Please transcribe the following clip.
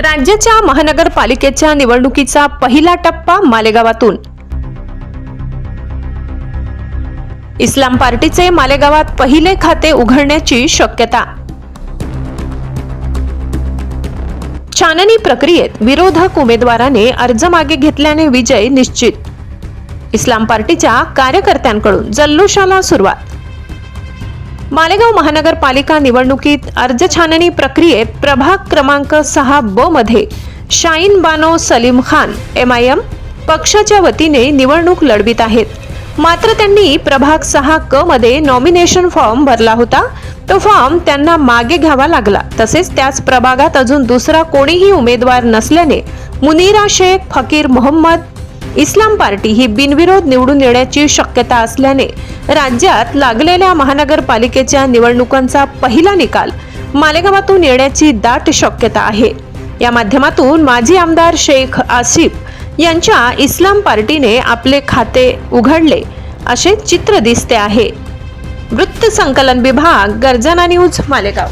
राज्याच्या महानगरपालिकेच्या निवडणुकीचा पहिला टप्पा मालेगावातून. इस्लाम पार्टीचे मालेगावात पहिले खाते उघडण्याची शक्यता. छाननी प्रक्रियेत विरोधक उमेदवाराने अर्ज मागे घेतल्याने विजय निश्चित. इस्लाम पार्टीच्या कार्यकर्त्यांकडून जल्लोषाला सुरुवात. मालेगाव महानगरपालिका निवडणुकीत अर्ज छाननी प्रक्रियेत प्रभाग क्रमांक सहा ब मध्ये Shaheen Bano Salim Khan M I M पक्षाच्या वतीने निवडणूक लढवित आहेत. मात्र त्यांनी प्रभाग सहा क मध्ये नॉमिनेशन फॉर्म भरला होता. तो फॉर्म त्यांना मागे घ्यावा लागला. तसेच त्याच प्रभागात अजून दुसरा कोणीही उमेदवार नसल्याने मुनीरा शेख फकीर मोहम्मद इस्लाम पार्टी ही बिनविरोध निवडून येण्याची शक्यता असल्याने राज्यात लागलेल्या महानगरपालिकेच्या निवडणुकांचा पहिला निकाल मालेगावातून येण्याची दाट शक्यता आहे. या माध्यमातून माजी आमदार शेख आसिफ यांच्या इस्लाम पार्टीने आपले खाते उघडले असे चित्र दिसते आहे. वृत्त संकलन विभाग गर्जना न्यूज मालेगाव.